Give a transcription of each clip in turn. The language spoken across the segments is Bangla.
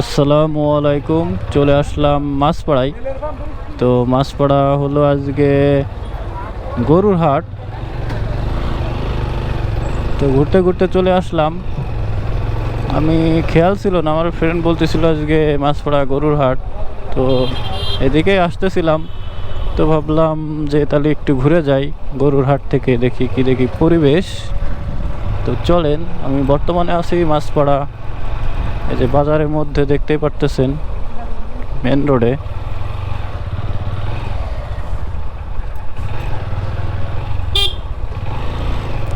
আসসালামু আলাইকুম, চলে আসলাম মাছপাড়ায়। তো মাছপাড়া হলো আজকে গরুর হাট। তো ঘুরতে ঘুরতে চলে আসলাম। আমি খেয়াল ছিল না, আমার ফ্রেন্ড বলতেছিল আজকে মাছপাড়া গরুর হাট। তো এদিকেই আসতেছিলাম, তো ভাবলাম যে তাহলে একটু ঘুরে যাই, গরুর হাট থেকে দেখি কি দেখি পরিবেশ। তো চলেন, আমি বর্তমানে আছি মাছপাড়া এই যে বাজারের মধ্যে দেখতেই পারতেছেন মেন রোডে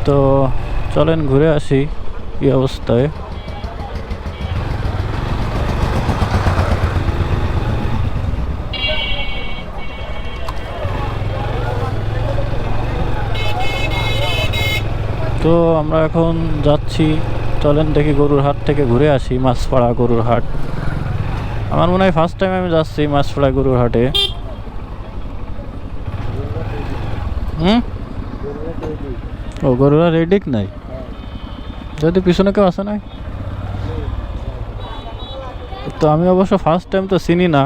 তো চলেন ঘুরে আসি এই অবস্থায়। তো আমরা এখন যাচ্ছি চলেন দেখি গরুর হাট থেকে ঘুরে আসি, মাছপাড়া গরুর হাট। আমার মনে হয় ফার্স্ট টাইম আমি যাচ্ছি মাছপাড়া গরুর হাটে। হুম? ও, গরুরা রেডিক নাই? যদি পিছনে কেউ আসে নাই? তো আমি অবশ্য ফার্স্ট টাইম তো চিনি না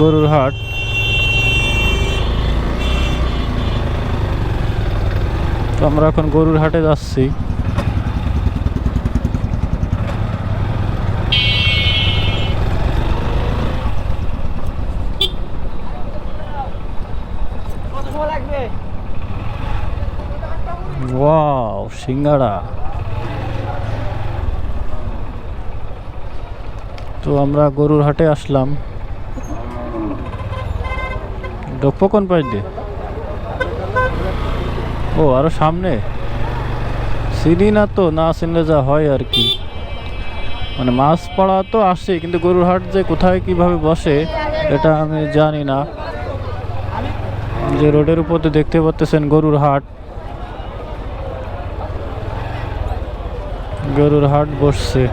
গরুর হাট। তো আমরা এখন গরুর হাটে যাচ্ছি। ওয়াও সিঙ্গাড়া তো আমরা গরুর হাটে আসলাম। ডপ্পো কোন পাশ দিয়ে? ও, আরও সামনে? চিনি না তো, না চিনলে যা হয় আর কি। মানে মাছ পড়া তো আসছে কিন্তু গরুর হাট যে কোথায় কীভাবে বসে, এটা আমি জানি না। যে রোডের উপর তো দেখতে পাচ্ছেন গরুর হাট। গরুর হাট বসছে।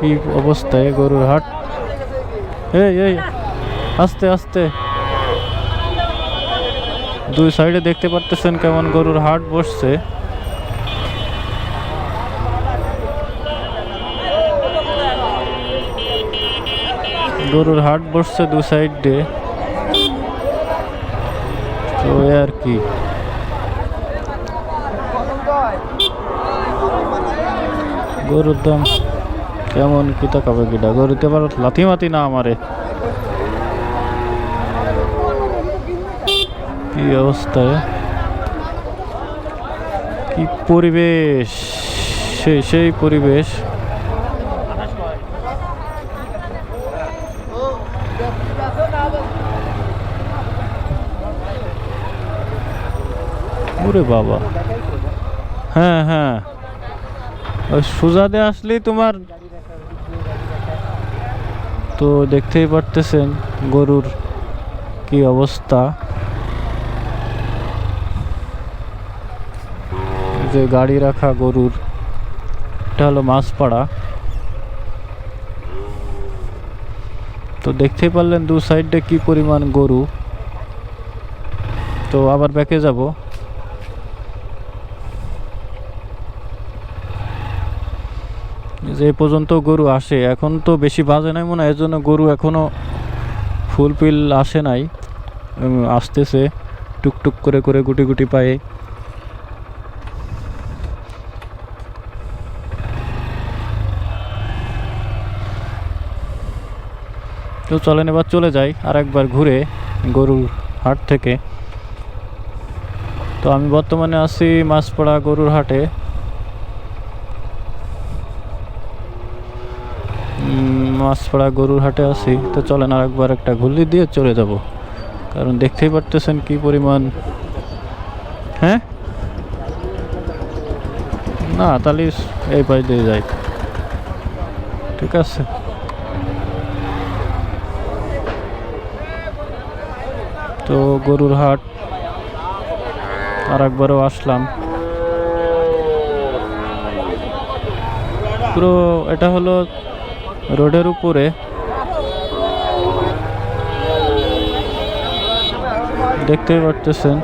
কি অবস্থায় গরুর হাট? এই এই, আস্তে আস্তে। দুই সাইডে দেখতে পারতেছেন কেমন গরুর হাট বসছে। গরুর হাট বসছে দু সাইড। তো আর কি। গরুর দাম কেমন কি তাকাবে কিটা গরুতে আবার লাথি মাতি না আমারে। কি অবস্থায় কি পরিবেশ? সেই সেই পরিবেশ। ওরে বাবা। হ্যাঁ হ্যাঁ। ওই সুজাদে আসলেই তোমার তো দেখতেই পারতেছেন গরুর কি অবস্থা। যে গাড়ি রাখা গরুর, এটা হলো মাছপাড়া। তো দেখতেই পারলেন দু সাইডে কি পরিমাণ গরু। তো আবার ব্যাকে যাব। যে পর্যন্ত গরু আসে, এখন তো বেশি বাজে নাই মনে হয়, এর জন্য গরু এখনও ফুলফিল আসে নাই। আসতেছে, টুকটুক করে করে, গুটি গুটি পায়ে। তো চলেন এবার চলে যাই আর একবার ঘুরে গরুর হাট থেকে। তো আমি বর্তমানে আছি মাছপাড়া গরুর হাটে। মাছপাড়া গরুর হাটে আছি। তো চলেন আর একবার একটা ঘুরলি দিয়ে চলে যাব। কারণ দেখতেই পারতেছেন কি পরিমাণ হ্যাঁ? না, তাহলে এই পাশ দিয়ে যাই। ঠিক আছে। তো গরুর হাট। আর একবারও আসলাম। পুরো এটা হলো রোডের উপরে। দেখতে পারতেছেন।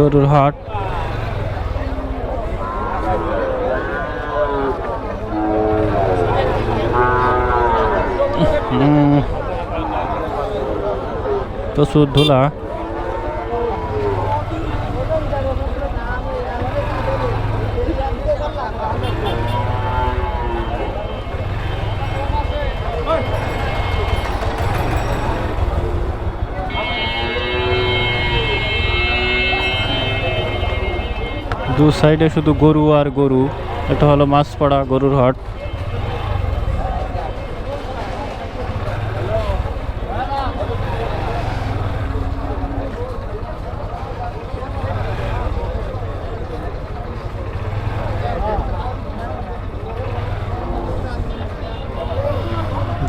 গরুর হাট। প্রচুর ধুলা দু সাইডে শুধু গরু আর গরু। এটা হলো মাছপাড়া গরুর হাট।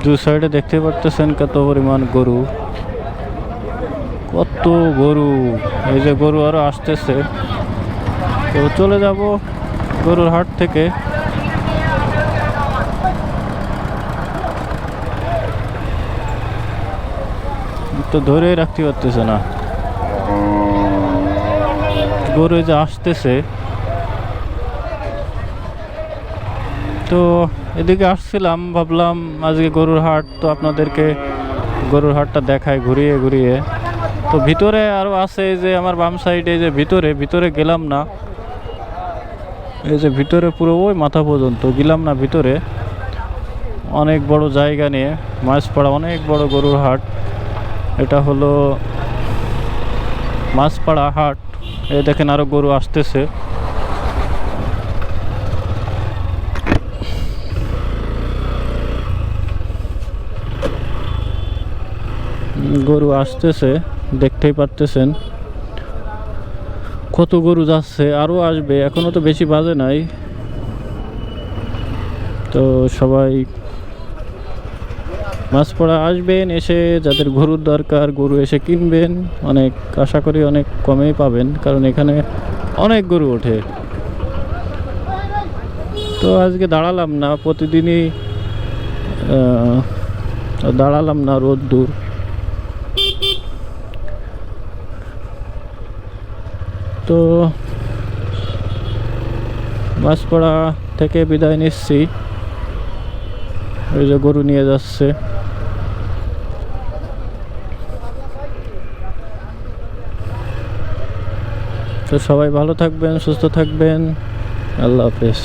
দু সাইডে দেখতে পারতেছেন কত পরিমাণ গরু। কত গরু। এই যে গরু আরও আসতেছে। তো চলে যাব গরুর হাট থেকে। তো ধরেই রাখতে পারতেছে না। গরু যে আসতেছে। তো এদিকে আসছিলাম, ভাবলাম আজকে গরুর হাট, তো আপনাদেরকে গরুর হাটটা দেখায় ঘুরিয়ে ঘুরিয়ে। তো ভিতরে আরও আছে যে আমার বাম সাইডে যে ভিতরে ভিতরে গেলাম না। এই যে ভিতরে পুরো ওই মাথা পর্যন্ত, গেলাম না ভিতরে। অনেক বড় জায়গা নিয়ে, মাছপাড়া অনেক বড় গরুর হাট। এটা হলো মাছপাড়া হাট। এ দেখেন আরও গরু আসতেছে। গরু আসতেছে, দেখতেই পারতেছেন। কত গরু যাচ্ছে, আরও আসবে এখনও তো বেশি বাজে নাই। তো সবাই মাছ পড়া আসবেন এসে, যাদের গরুর দরকার গরু এসে কিনবেন, অনেক, আশা করি অনেক কমেই পাবেন, কারণ এখানে অনেক গরু ওঠে। তো আজকে দাঁড়ালাম না, প্রতিদিনই দাঁড়ালাম না রোদ দূর। তো মাছপাড়া থেকে বিদায় নিচ্ছি। ওই যে গরু নিয়ে যাচ্ছে। তো সবাই ভালো থাকবেন, সুস্থ থাকবেন। আল্লাহ হাফেজ।